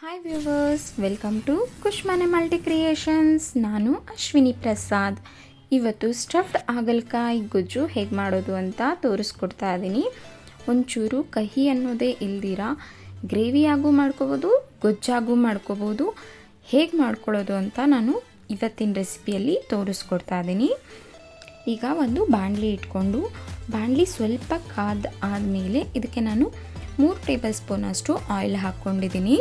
Hi viewers welcome to Kushmane multi creations ನಾನು ಅಶ್ವಿನಿ ಪ್ರಸಾದ್. ಇವತ್ತು stuffed ಹಾಗಲಕಾಯಿ ಗೊಜ್ಜು ಹೇಗೆ ಮಾಡೋದು ಅಂತ ತೋರಿಸ್ಕೊಡ್ತಾ ಇದ್ದೀನಿ ಒಂಚೂರು ಕಹಿ ಅನ್ನೋದೇ ಇಲ್ದಿರ ಗ್ರೇವಿಯಾಗೂ ಮಾಡ್ಕೋಬೋದು ಗೊಜ್ಜಾಗೂ ಮಾಡ್ಕೋಬೋದು, ಹೇಗೆ ಮಾಡ್ಕೊಳ್ಳೋದು ಅಂತ ನಾನು ಇವತ್ತಿನ ರೆಸಿಪಿಯಲ್ಲಿ ತೋರಿಸ್ಕೊಡ್ತಾ ಇದ್ದೀನಿ ಈಗ ಒಂದು ಬಾಣಲಿ ಇಟ್ಕೊಂಡು, ಬಾಣಲಿ ಸ್ವಲ್ಪ ಕಾದ ಆದಮೇಲೆ ಇದಕ್ಕೆ ನಾನು ಮೂರು ಟೇಬಲ್ ಸ್ಪೂನಷ್ಟು ಆಯಿಲ್ ಹಾಕ್ಕೊಂಡಿದ್ದೀನಿ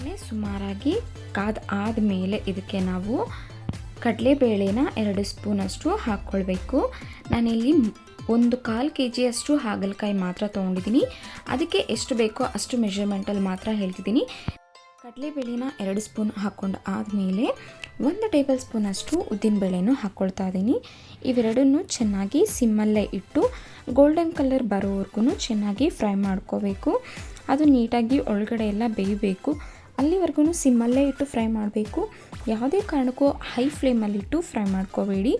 ಎಣ್ಣೆ ಸುಮಾರಾಗಿ ಕಾದ ಆದಮೇಲೆ ಇದಕ್ಕೆ ನಾವು ಕಡಲೆಬೇಳೆನ ಎರಡು ಸ್ಪೂನಷ್ಟು ಹಾಕ್ಕೊಳ್ಬೇಕು. ನಾನಿಲ್ಲಿ ಒಂದು ಕಾಲು ಕೆ ಜಿಯಷ್ಟು ಹಾಗಲಕಾಯಿ ಮಾತ್ರ ತೊಗೊಂಡಿದ್ದೀನಿ. ಅದಕ್ಕೆ ಎಷ್ಟು ಬೇಕೋ ಅಷ್ಟು ಮೆಷರ್ಮೆಂಟಲ್ಲಿ ಮಾತ್ರ ಹೇಳ್ತಿದ್ದೀನಿ. ಕಡಲೆಬೇಳೆನ ಎರಡು ಸ್ಪೂನ್ ಹಾಕ್ಕೊಂಡು ಆದಮೇಲೆ ಒಂದು ಟೇಬಲ್ ಸ್ಪೂನಷ್ಟು ಉದ್ದಿನಬೇಳೆನೂ ಹಾಕ್ಕೊಳ್ತಾ ಇದ್ದೀನಿ. ಇವೆರಡನ್ನೂ ಚೆನ್ನಾಗಿ ಸಿಮ್ಮಲ್ಲೇ ಇಟ್ಟು ಗೋಲ್ಡನ್ ಕಲರ್ ಬರೋವರೆಗೂ ಚೆನ್ನಾಗಿ ಫ್ರೈ ಮಾಡ್ಕೋಬೇಕು. ಅದು ನೀಟಾಗಿ ಒಳಗಡೆ ಎಲ್ಲ ಬೇಯಬೇಕು. ಅಲ್ಲಿವರೆಗೂ ಸಿಮ್ಮಲ್ಲೇ ಇಟ್ಟು ಫ್ರೈ ಮಾಡಬೇಕು. ಯಾವುದೇ ಕಾರಣಕ್ಕೂ ಹೈ ಫ್ಲೇಮಲ್ಲಿಟ್ಟು ಫ್ರೈ ಮಾಡ್ಕೋಬೇಡಿ.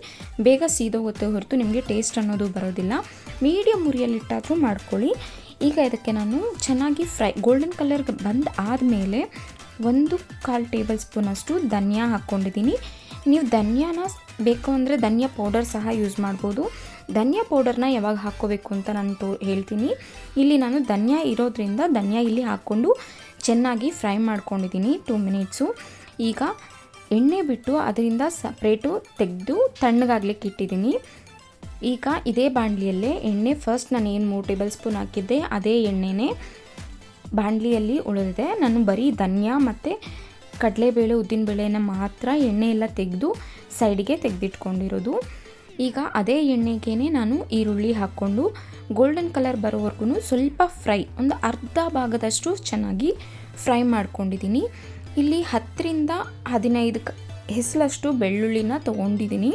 ಬೇಗ ಸೀದೋಗುತ್ತೆ ಹೊರತು ನಿಮಗೆ ಟೇಸ್ಟ್ ಅನ್ನೋದು ಬರೋದಿಲ್ಲ. ಮೀಡಿಯಮ್ ಉರಿಯಲ್ಲಿಟ್ಟಾದರೂ ಮಾಡ್ಕೊಳ್ಳಿ. ಈಗ ಇದಕ್ಕೆ ನಾನು ಚೆನ್ನಾಗಿ ಫ್ರೈ, ಗೋಲ್ಡನ್ ಕಲರ್ಗೆ ಬಂದು ಆದಮೇಲೆ ಒಂದು ಕಾಲು ಟೇಬಲ್ ಸ್ಪೂನಷ್ಟು ಧನಿಯಾ ಹಾಕ್ಕೊಂಡಿದ್ದೀನಿ. ನೀವು ಧನಿಯಾನ ಬೇಕು ಅಂದರೆ ಧನಿಯಾ ಪೌಡರ್ ಸಹ ಯೂಸ್ ಮಾಡ್ಬೋದು. ಧನಿಯಾ ಪೌಡರ್ನ ಯಾವಾಗ ಹಾಕ್ಕೋಬೇಕು ಅಂತ ನಾನು ತೋ ಹೇಳ್ತೀನಿ. ಇಲ್ಲಿ ನಾನು ಧನಿಯಾ ಇರೋದ್ರಿಂದ ಧನಿಯಾ ಇಲ್ಲಿ ಹಾಕ್ಕೊಂಡು ಚೆನ್ನಾಗಿ ಫ್ರೈ ಮಾಡ್ಕೊಂಡಿದ್ದೀನಿ ಟೂ ಮಿನಿಟ್ಸು ಈಗ ಎಣ್ಣೆ ಬಿಟ್ಟು ಅದರಿಂದ ಸಪ್ರೇಟು ತೆಗೆದು ತಣ್ಣಗಾಗ್ಲಿಕ್ಕೆ ಇಟ್ಟಿದ್ದೀನಿ. ಈಗ ಇದೇ ಬಾಣಲಿಯಲ್ಲೇ ಎಣ್ಣೆ ಫಸ್ಟ್ ನಾನು ಏನು ಮೂರು ಟೇಬಲ್ ಸ್ಪೂನ್ ಹಾಕಿದ್ದೆ ಅದೇ ಎಣ್ಣೆನೇ ಬಾಣಲಿಯಲ್ಲಿ ಉಳಿದಿದೆ. ನಾನು ಬರೀ ಧನಿಯಾ ಮತ್ತು ಕಡಲೆಬೇಳೆ, ಉದ್ದಿನಬೇಳೆನ ಮಾತ್ರ ಎಣ್ಣೆ ಎಲ್ಲ ತೆಗೆದು ಸೈಡಿಗೆ ತೆಗೆದಿಟ್ಕೊಂಡಿರೋದು. ಈಗ ಅದೇ ಎಣ್ಣೆಗೇ ನಾನು ಈರುಳ್ಳಿ ಹಾಕ್ಕೊಂಡು ಗೋಲ್ಡನ್ ಕಲರ್ ಬರೋವರೆಗೂ ಸ್ವಲ್ಪ ಫ್ರೈ ಒಂದು ಅರ್ಧ ಭಾಗದಷ್ಟು ಚೆನ್ನಾಗಿ ಫ್ರೈ ಮಾಡ್ಕೊಂಡಿದ್ದೀನಿ ಇಲ್ಲಿ ಹತ್ತರಿಂದ ಹದಿನೈದು ಹೆಸಲಷ್ಟು ಬೆಳ್ಳುಳ್ಳಿನ ತೊಗೊಂಡಿದ್ದೀನಿ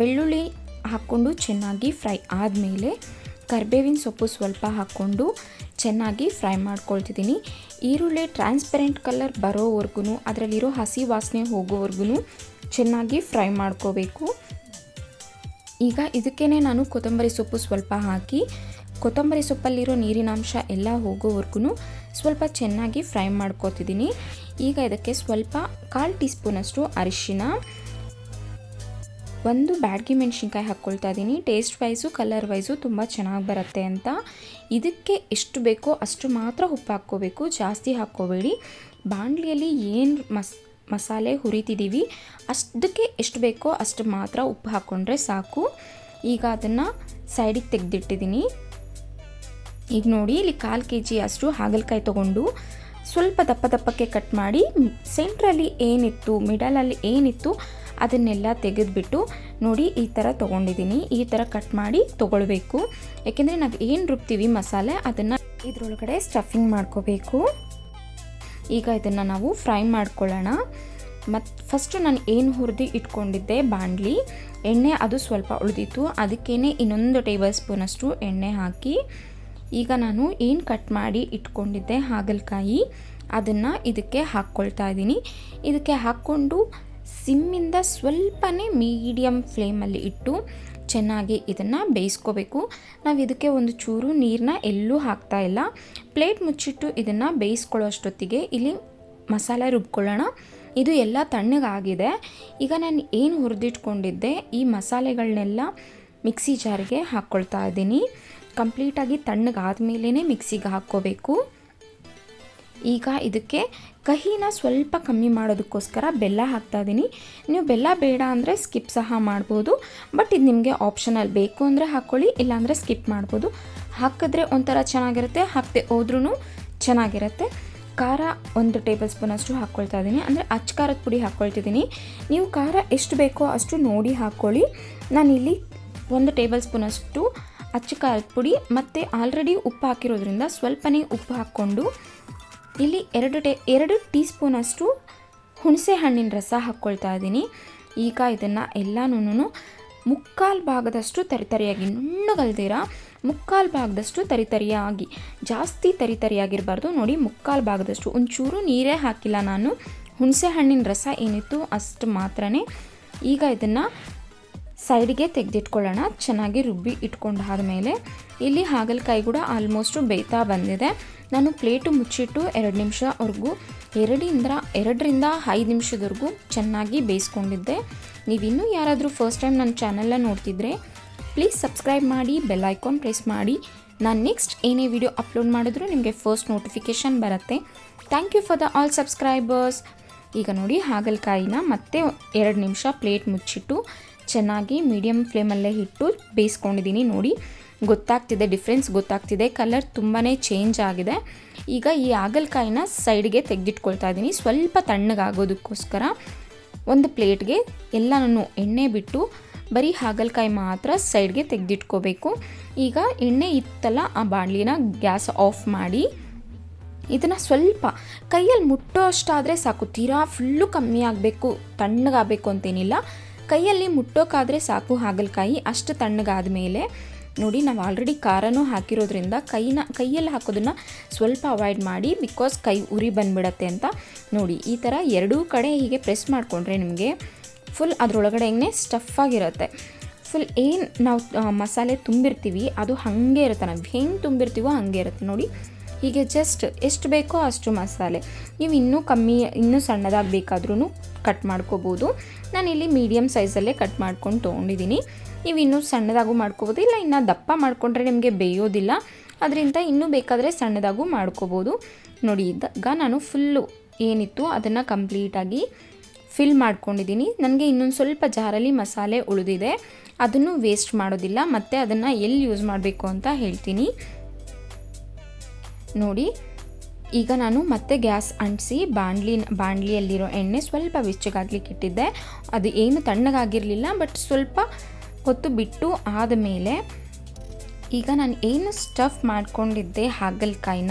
ಬೆಳ್ಳುಳ್ಳಿ ಹಾಕ್ಕೊಂಡು ಚೆನ್ನಾಗಿ ಫ್ರೈ ಆದಮೇಲೆ ಕರ್ಬೇವಿನ ಸೊಪ್ಪು ಸ್ವಲ್ಪ ಹಾಕ್ಕೊಂಡು ಚೆನ್ನಾಗಿ ಫ್ರೈ ಮಾಡ್ಕೊಳ್ತಿದ್ದೀನಿ ಈರುಳ್ಳಿ ಟ್ರಾನ್ಸ್ಪರೆಂಟ್ ಕಲರ್ ಬರೋವರೆಗೂ ಅದರಲ್ಲಿರೋ ಹಸಿ ವಾಸನೆ ಹೋಗೋವರೆಗೂ ಚೆನ್ನಾಗಿ ಫ್ರೈ ಮಾಡ್ಕೋಬೇಕು. ಈಗ ಇದಕ್ಕೇ ನಾನು ಕೊತ್ತಂಬರಿ ಸೊಪ್ಪು ಸ್ವಲ್ಪ ಹಾಕಿ, ಕೊತ್ತಂಬರಿ ಸೊಪ್ಪಲ್ಲಿರೋ ನೀರಿನಾಂಶ ಎಲ್ಲ ಹೋಗೋವರೆಗೂ ಸ್ವಲ್ಪ ಚೆನ್ನಾಗಿ ಫ್ರೈ ಮಾಡ್ಕೋತಿದ್ದೀನಿ ಈಗ ಇದಕ್ಕೆ ಸ್ವಲ್ಪ ಕಾಲು ಟೀ ಸ್ಪೂನಷ್ಟು ಅರಿಶಿನ, ಒಂದು ಬ್ಯಾಡ್ಗಿ ಮೆಣಸಿನ್ಕಾಯಿ ಹಾಕ್ಕೊಳ್ತಾ ಇದ್ದೀನಿ ಟೇಸ್ಟ್ ವೈಸು ಕಲರ್ ವೈಸು ತುಂಬ ಚೆನ್ನಾಗಿ ಬರುತ್ತೆ ಅಂತ. ಇದಕ್ಕೆ ಎಷ್ಟು ಬೇಕೋ ಅಷ್ಟು ಮಾತ್ರ ಉಪ್ಪು ಹಾಕ್ಕೋಬೇಕು. ಜಾಸ್ತಿ ಹಾಕ್ಕೋಬೇಡಿ. ಬಾಣಲಿಯಲ್ಲಿ ಏನು ಮಸ್ ಮಸಾಲೆ ಹುರಿತಿದ್ದೀವಿ ಅಷ್ಟಕ್ಕೆ ಎಷ್ಟು ಬೇಕೋ ಅಷ್ಟು ಮಾತ್ರ ಉಪ್ಪು ಹಾಕ್ಕೊಂಡ್ರೆ ಸಾಕು. ಈಗ ಅದನ್ನು ಸೈಡಿಗೆ ತೆಗೆದಿಟ್ಟಿದ್ದೀನಿ. ಈಗ ನೋಡಿ, ಇಲ್ಲಿ ಕಾಲು ಕೆ ಜಿ ಅಷ್ಟು ಹಾಗಲಕಾಯಿ ತೊಗೊಂಡು ಸ್ವಲ್ಪ ದಪ್ಪ ದಪ್ಪಕ್ಕೆ ಕಟ್ ಮಾಡಿ, ಸೆಂಟ್ರಲ್ಲಿ ಏನಿತ್ತು, ಮಿಡಲಲ್ಲಿ ಏನಿತ್ತು ಅದನ್ನೆಲ್ಲ ತೆಗೆದುಬಿಟ್ಟು ನೋಡಿ, ಈ ಥರ ತೊಗೊಂಡಿದ್ದೀನಿ. ಈ ಥರ ಕಟ್ ಮಾಡಿ ತೊಗೊಳ್ಬೇಕು. ಯಾಕೆಂದರೆ ನಾವು ಏನು ರುಬ್ತೀವಿ ಮಸಾಲೆ, ಅದನ್ನು ಇದರೊಳಗಡೆ ಸ್ಟಫಿಂಗ್ ಮಾಡ್ಕೋಬೇಕು. ಈಗ ಇದನ್ನು ನಾವು ಫ್ರೈ ಮಾಡ್ಕೊಳ್ಳೋಣ. ಮತ್ತು ಫಸ್ಟು ನಾನು ಏನು ಹುರಿದು ಇಟ್ಕೊಂಡಿದ್ದೆ ಬಾಂಡ್ಲಿ, ಎಣ್ಣೆ ಅದು ಸ್ವಲ್ಪ ಉಳಿದಿತ್ತು. ಅದಕ್ಕೇ ಇನ್ನೊಂದು ಟೇಬಲ್ ಸ್ಪೂನಷ್ಟು ಎಣ್ಣೆ ಹಾಕಿ, ಈಗ ನಾನು ಏನು ಕಟ್ ಮಾಡಿ ಇಟ್ಕೊಂಡಿದ್ದೆ ಹಾಗಲಕಾಯಿ, ಅದನ್ನು ಇದಕ್ಕೆ ಹಾಕ್ಕೊಳ್ತಾ ಇದ್ದೀನಿ ಇದಕ್ಕೆ ಹಾಕ್ಕೊಂಡು, ಸಿಮ್ಮಿಂದ ಸ್ವಲ್ಪನೇ ಮೀಡಿಯಮ್ ಫ್ಲೇಮಲ್ಲಿ ಇಟ್ಟು ಚೆನ್ನಾಗಿ ಇದನ್ನು ಬೇಯಿಸ್ಕೋಬೇಕು. ನಾವು ಇದಕ್ಕೆ ಒಂದು ಚೂರು ನೀರನ್ನ ಎಲ್ಲೂ ಹಾಕ್ತಾ ಇಲ್ಲ. ಪ್ಲೇಟ್ ಮುಚ್ಚಿಟ್ಟು ಇದನ್ನು ಬೇಯಿಸ್ಕೊಳ್ಳೋ ಅಷ್ಟೊತ್ತಿಗೆ ಇಲ್ಲಿ ಮಸಾಲೆ ರುಬ್ಕೊಳ್ಳೋಣ. ಇದು ಎಲ್ಲ ತಣ್ಣಗಾಗಿದೆ. ಈಗ ನಾನು ಏನು ಹುರಿದಿಟ್ಕೊಂಡಿದ್ದೆ, ಈ ಮಸಾಲೆಗಳನ್ನೆಲ್ಲ ಮಿಕ್ಸಿ ಜಾರಿಗೆ ಹಾಕ್ಕೊಳ್ತಾ ಇದ್ದೀನಿ. ಕಂಪ್ಲೀಟಾಗಿ ತಣ್ಣಗಾದ್ಮೇಲೇ ಮಿಕ್ಸಿಗೆ ಹಾಕ್ಕೋಬೇಕು. ಈಗ ಇದಕ್ಕೆ ಕಹಿನ ಸ್ವಲ್ಪ ಕಮ್ಮಿ ಮಾಡೋದಕ್ಕೋಸ್ಕರ ಬೆಲ್ಲ ಹಾಕ್ತಾ ಇದ್ದೀನಿ ನೀವು ಬೆಲ್ಲ ಬೇಡ ಅಂದರೆ ಸ್ಕಿಪ್ ಸಹ ಮಾಡ್ಬೋದು. ಬಟ್ ಇದು ನಿಮಗೆ ಆಪ್ಷನಲ್ ಬೇಕು ಅಂದರೆ ಹಾಕ್ಕೊಳ್ಳಿ ಇಲ್ಲಾಂದರೆ ಸ್ಕಿಪ್ ಮಾಡ್ಬೋದು. ಹಾಕಿದ್ರೆ ಒಂಥರ ಚೆನ್ನಾಗಿರುತ್ತೆ, ಹಾಕದೆ ಹೋದ್ರೂ ಚೆನ್ನಾಗಿರುತ್ತೆ. ಖಾರ ಒಂದು ಟೇಬಲ್ ಸ್ಪೂನಷ್ಟು ಹಾಕ್ಕೊಳ್ತಾ ಇದ್ದೀನಿ ಅಂದರೆ ಅಚ್ಚ ಖಾರದ ಪುಡಿ ಹಾಕ್ಕೊಳ್ತಿದ್ದೀನಿ ನೀವು ಖಾರ ಎಷ್ಟು ಬೇಕೋ ಅಷ್ಟು ನೋಡಿ ಹಾಕ್ಕೊಳ್ಳಿ ನಾನಿಲ್ಲಿ ಒಂದು ಟೇಬಲ್ ಸ್ಪೂನಷ್ಟು ಅಚ್ಚ ಖಾರದ ಪುಡಿ ಮತ್ತು ಆಲ್ರೆಡಿ ಉಪ್ಪು ಹಾಕಿರೋದ್ರಿಂದ ಸ್ವಲ್ಪನೇ ಉಪ್ಪು ಹಾಕ್ಕೊಂಡು ಇಲ್ಲಿ ಎರಡು ಟೇ, ಎರಡು ಟೀ ಸ್ಪೂನಷ್ಟು ಹುಣಸೆ ಹಣ್ಣಿನ ರಸ ಹಾಕ್ಕೊಳ್ತಾ ಇದ್ದೀನಿ. ಈಗ ಇದನ್ನು ಎಲ್ಲನೂ ಮುಕ್ಕಾಲು ಭಾಗದಷ್ಟು ತರಿತರಿಯಾಗಿ ನುಣ್ಣಗಲ್ದಿರ ಮುಕ್ಕಾಲು ಭಾಗದಷ್ಟು ತರಿತರಿಯಾಗಿ, ಜಾಸ್ತಿ ತರಿತರಿಯಾಗಿರಬಾರ್ದು. ನೋಡಿ, ಮುಕ್ಕಾಲು ಭಾಗದಷ್ಟು. ಒಂಚೂರು ನೀರೇ ಹಾಕಿಲ್ಲ ನಾನು. ಹುಣಸೆ ಹಣ್ಣಿನ ರಸ ಏನಿತ್ತು ಅಷ್ಟು ಮಾತ್ರನೇ. ಈಗ ಇದನ್ನು ಸೈಡ್ಗೆ ತೆಗೆದಿಟ್ಕೊಳ್ಳೋಣ. ಚೆನ್ನಾಗಿ ರುಬ್ಬಿ ಇಟ್ಕೊಂಡಾದ್ಮೇಲೆ ಇಲ್ಲಿ ಹಾಗಲಕಾಯಿ ಕೂಡ ಆಲ್ಮೋಸ್ಟು ಬೇಯ್ತಾ ಬಂದಿದೆ. ನಾನು ಪ್ಲೇಟು ಮುಚ್ಚಿಟ್ಟು ಎರಡು ನಿಮಿಷವರೆಗೂ ಎರಡರಿಂದ ಎರಡರಿಂದ ಐದು ನಿಮಿಷದವರೆಗೂ ಚೆನ್ನಾಗಿ ಬೇಯಿಸ್ಕೊಂಡಿದ್ದೆ. ನೀವಿನ್ನೂ ಯಾರಾದರೂ ಫಸ್ಟ್ ಟೈಮ್ ನನ್ನ ಚಾನಲ್ನ ನೋಡ್ತಿದ್ರೆ ಪ್ಲೀಸ್ ಸಬ್ಸ್ಕ್ರೈಬ್ ಮಾಡಿ ಬೆಲ್ ಐಕಾನ್ ಪ್ರೆಸ್ ಮಾಡಿ. ನಾನು ನೆಕ್ಸ್ಟ್ ಏನೇ ವಿಡಿಯೋ ಅಪ್ಲೋಡ್ ಮಾಡಿದ್ರೂ ನಿಮಗೆ ಫಸ್ಟ್ ನೋಟಿಫಿಕೇಷನ್ ಬರುತ್ತೆ. Thank you for the all subscribers ಈಗ ನೋಡಿ ಹಾಗಲಕಾಯಿನ ಮತ್ತೆ ಎರಡು ನಿಮಿಷ ಪ್ಲೇಟ್ ಮುಚ್ಚಿಟ್ಟು ಚೆನ್ನಾಗಿ ಮೀಡಿಯಮ್ ಫ್ಲೇಮಲ್ಲೇ ಇಟ್ಟು ಬೇಯಿಸ್ಕೊಂಡಿದ್ದೀನಿ ನೋಡಿ. ಗೊತ್ತಾಗ್ತಿದೆ ಡಿಫ್ರೆನ್ಸ್ ಗೊತ್ತಾಗ್ತಿದೆ. ಕಲರ್ ತುಂಬಾ ಚೇಂಜ್ ಆಗಿದೆ. ಈಗ ಈ ಹಾಗಲಕಾಯಿನ ಸೈಡ್ಗೆ ತೆಗೆದಿಟ್ಕೊಳ್ತಾ ಇದ್ದೀನಿ ಸ್ವಲ್ಪ ತಣ್ಣಗಾಗೋದಕ್ಕೋಸ್ಕರ ಒಂದು ಪ್ಲೇಟ್ಗೆ ಎಲ್ಲನೂ ಎಣ್ಣೆ ಬಿಟ್ಟು ಬರೀ ಹಾಗಲಕಾಯಿ ಮಾತ್ರ ಸೈಡ್ಗೆ ತೆಗೆದಿಟ್ಕೋಬೇಕು. ಈಗ ಎಣ್ಣೆ ಇತ್ತಲ್ಲ, ಆ ಬಾಣಲಿನ ಗ್ಯಾಸ್ ಆಫ್ ಮಾಡಿ ಇದನ್ನು ಸ್ವಲ್ಪ ಕೈಯಲ್ಲಿ ಮುಟ್ಟೋ ಅಷ್ಟಾದರೆ ಸಾಕು. ತೀರಾ ಫುಲ್ಲು ಕಮ್ಮಿ ಆಗಬೇಕು, ತಣ್ಣಗಾಗಬೇಕು ಅಂತೇನಿಲ್ಲ. ಕೈಯಲ್ಲಿ ಮುಟ್ಟೋಕ್ಕಾದರೆ ಸಾಕು ಹಾಗಲಕಾಯಿ, ಅಷ್ಟು ತಣ್ಣಗಾದ ಮೇಲೆ. ನೋಡಿ, ನಾವು ಆಲ್ರೆಡಿ ಖಾರನೂ ಹಾಕಿರೋದ್ರಿಂದ ಕೈನ, ಕೈಯಲ್ಲಿ ಹಾಕೋದನ್ನು ಸ್ವಲ್ಪ ಅವಾಯ್ಡ್ ಮಾಡಿ ಬಿಕಾಸ್ ಕೈ ಉರಿ ಬಂದ್ಬಿಡತ್ತೆ ಅಂತ. ನೋಡಿ, ಈ ಥರ ಎರಡೂ ಕಡೆ ಹೀಗೆ ಪ್ರೆಸ್ ಮಾಡಿಕೊಂಡ್ರೆ ನಿಮಗೆ ಫುಲ್ ಅದರೊಳಗಡೆನೇ ಸ್ಟಫ್ ಆಗಿರುತ್ತೆ. ಫುಲ್ ಏನು ನಾವು ಮಸಾಲೆ ತುಂಬಿರ್ತೀವಿ, ಅದು ಹಾಗೆ ಇರುತ್ತೆ. ನಾವು ಹೆಂಗೆ ತುಂಬಿರ್ತೀವೋ ಹಾಗೆ ಇರುತ್ತೆ. ನೋಡಿ, ಹೀಗೆ ಜಸ್ಟ್ ಎಷ್ಟು ಬೇಕೋ ಅಷ್ಟು ಮಸಾಲೆ. ನೀವು ಇನ್ನೂ ಕಮ್ಮಿ, ಇನ್ನೂ ಸಣ್ಣದಾಗಿ ಬೇಕಾದ್ರೂ ಕಟ್ ಮಾಡ್ಕೋಬೋದು. ನಾನಿಲ್ಲಿ ಮೀಡಿಯಮ್ ಸೈಜಲ್ಲೇ ಕಟ್ ಮಾಡ್ಕೊಂಡು ತೊಗೊಂಡಿದ್ದೀನಿ. ನೀವು ಇನ್ನೂ ಸಣ್ಣದಾಗೂ ಮಾಡ್ಕೋಬೋದು, ಇಲ್ಲ ಇನ್ನು ದಪ್ಪ ಮಾಡಿಕೊಂಡ್ರೆ ನಿಮಗೆ ಬೇಯೋದಿಲ್ಲ. ಅದರಿಂದ ಇನ್ನೂ ಬೇಕಾದರೆ ಸಣ್ಣದಾಗೂ ಮಾಡ್ಕೋಬೋದು. ನೋಡಿ ಇದ್ದಾಗ ನಾನು ಫುಲ್ಲು ಏನಿತ್ತು ಅದನ್ನು ಕಂಪ್ಲೀಟಾಗಿ ಫಿಲ್ ಮಾಡ್ಕೊಂಡಿದ್ದೀನಿ. ನನಗೆ ಇನ್ನೊಂದು ಸ್ವಲ್ಪ ಜಾರಲ್ಲಿ ಮಸಾಲೆ ಉಳಿದಿದೆ. ಅದನ್ನು ವೇಸ್ಟ್ ಮಾಡೋದಿಲ್ಲ, ಮತ್ತು ಅದನ್ನು ಎಲ್ಲಿ ಯೂಸ್ ಮಾಡಬೇಕು ಅಂತ ಹೇಳ್ತೀನಿ. ನೋಡಿ ಈಗ ನಾನು ಮತ್ತೆ ಗ್ಯಾಸ್ ಅಂಟಿಸಿ ಬಾಂಡ್ಲಿ ಬಾಣಲಿಯಲ್ಲಿರೋ ಎಣ್ಣೆ ಸ್ವಲ್ಪ ಬೆಚ್ಚಗಾಗ್ಲಿಕ್ಕೆ ಇಟ್ಟಿದ್ದೆ. ಅದು ಏನು ತಣ್ಣಗಾಗಿರಲಿಲ್ಲ ಬಟ್ ಸ್ವಲ್ಪ ಹೊತ್ತು ಬಿಟ್ಟು ಆದಮೇಲೆ ಈಗ ನಾನು ಏನು ಸ್ಟಫ್ ಮಾಡ್ಕೊಂಡಿದ್ದೆ, ಹಾಗಲಕಾಯಿನ,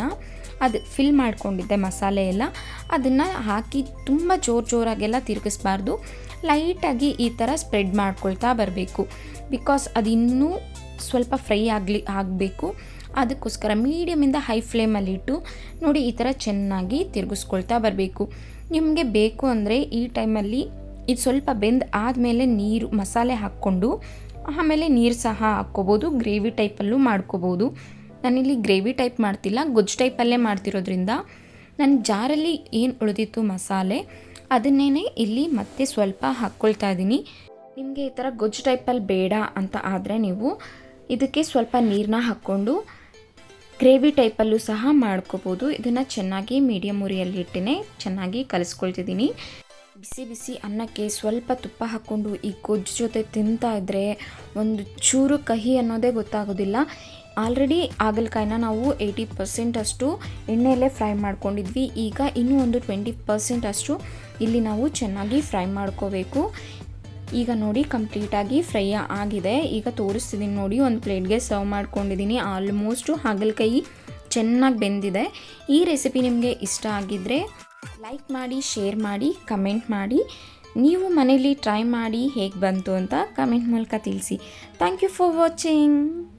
ಅದು ಫಿಲ್ ಮಾಡ್ಕೊಂಡಿದ್ದೆ ಮಸಾಲೆ ಎಲ್ಲ. ಅದನ್ನು ಹಾಕಿ ತುಂಬ ಜೋರು ಜೋರಾಗೆಲ್ಲ ತಿರುಗಿಸ್ಬಾರ್ದು. ಲೈಟಾಗಿ ಈ ಥರ ಸ್ಪ್ರೆಡ್ ಮಾಡ್ಕೊಳ್ತಾ ಬರಬೇಕು. ಬಿಕಾಸ್ ಅದು ಇನ್ನೂ ಸ್ವಲ್ಪ ಫ್ರೈ ಆಗಲಿ, ಆಗಬೇಕು. ಅದಕ್ಕೋಸ್ಕರ ಮೀಡಿಯಮಿಂದ ಹೈ ಫ್ಲೇಮಲ್ಲಿಟ್ಟು ನೋಡಿ ಈ ಥರ ಚೆನ್ನಾಗಿ ತಿರುಗಿಸ್ಕೊಳ್ತಾ ಬರಬೇಕು. ನಿಮಗೆ ಬೇಕು ಅಂದರೆ ಈ ಟೈಮಲ್ಲಿ ಇದು ಸ್ವಲ್ಪ ಬೆಂದ್ ಆದಮೇಲೆ ನೀರು, ಮಸಾಲೆ ಹಾಕ್ಕೊಂಡು ಆಮೇಲೆ ನೀರು ಸಹ ಹಾಕ್ಕೋಬೋದು ಗ್ರೇವಿ ಟೈಪಲ್ಲೂ ಮಾಡ್ಕೋಬೋದು. ನಾನಿಲ್ಲಿ ಗ್ರೇವಿ ಟೈಪ್ ಮಾಡ್ತಿಲ್ಲ, ಗೊಜ್ಜು ಟೈಪಲ್ಲೇ ಮಾಡ್ತಿರೋದ್ರಿಂದ ನನ್ನ ಜಾರಲ್ಲಿ ಏನು ಉಳಿದಿತ್ತು ಮಸಾಲೆ ಅದನ್ನೇ ಇಲ್ಲಿ ಮತ್ತೆ ಸ್ವಲ್ಪ ಹಾಕ್ಕೊಳ್ತಾ ಇದ್ದೀನಿ ನಿಮಗೆ ಈ ಥರ ಗೊಜ್ಜು ಟೈಪಲ್ಲಿ ಬೇಡ ಅಂತ ಆದರೆ ನೀವು ಇದಕ್ಕೆ ಸ್ವಲ್ಪ ನೀರನ್ನ ಹಾಕ್ಕೊಂಡು ಗ್ರೇವಿ ಟೈಪಲ್ಲೂ ಸಹ ಮಾಡ್ಕೋಬೋದು. ಇದನ್ನು ಚೆನ್ನಾಗಿ ಮೀಡಿಯಮ್ ಉರಿಯಲ್ಲಿ ಇಟ್ಟೇ ಚೆನ್ನಾಗಿ ಕಲಿಸ್ಕೊಳ್ತಿದ್ದೀನಿ. ಬಿಸಿ ಬಿಸಿ ಅನ್ನಕ್ಕೆ ಸ್ವಲ್ಪ ತುಪ್ಪ ಹಾಕ್ಕೊಂಡು ಈ ಗೊಜ್ಜು ಜೊತೆ ತಿಂತಾ ಇದ್ದರೆ ಒಂದು ಚೂರು ಕಹಿ ಅನ್ನೋದೇ ಗೊತ್ತಾಗೋದಿಲ್ಲ. ಆಲ್ರೆಡಿ ಹಾಗಲಕಾಯಿನ ನಾವು ಏಯ್ಟಿ ಪರ್ಸೆಂಟ್ ಅಷ್ಟು ಎಣ್ಣೆಯಲ್ಲೇ ಫ್ರೈ ಮಾಡ್ಕೊಂಡಿದ್ವಿ. ಈಗ ಇನ್ನೂ ಒಂದು ಟ್ವೆಂಟಿ ಪರ್ಸೆಂಟ್ ಅಷ್ಟು ಇಲ್ಲಿ ನಾವು ಚೆನ್ನಾಗಿ ಫ್ರೈ ಮಾಡ್ಕೋಬೇಕು. ಈಗ ನೋಡಿ ಕಂಪ್ಲೀಟಾಗಿ ಫ್ರೈ ಆಗಿದೆ. ಈಗ ತೋರಿಸ್ತಿದ್ದೀನಿ ನೋಡಿ, ಒಂದು ಪ್ಲೇಟ್ಗೆ ಸರ್ವ್ ಮಾಡ್ಕೊಂಡಿದ್ದೀನಿ ಆಲ್ಮೋಸ್ಟು ಹಾಗಲಕಾಯಿ ಚೆನ್ನಾಗಿ ಬೆಂದಿದೆ. ಈ ರೆಸಿಪಿ ನಿಮಗೆ ಇಷ್ಟ ಆಗಿದ್ದರೆ ಲೈಕ್ ಮಾಡಿ, ಶೇರ್ ಮಾಡಿ, ಕಮೆಂಟ್ ಮಾಡಿ. ನೀವು ಮನೇಲಿ ಟ್ರೈ ಮಾಡಿ ಹೇಗೆ ಬಂತು ಅಂತ ಕಮೆಂಟ್ ಮೂಲಕ ತಿಳಿಸಿ. Thank you for watching.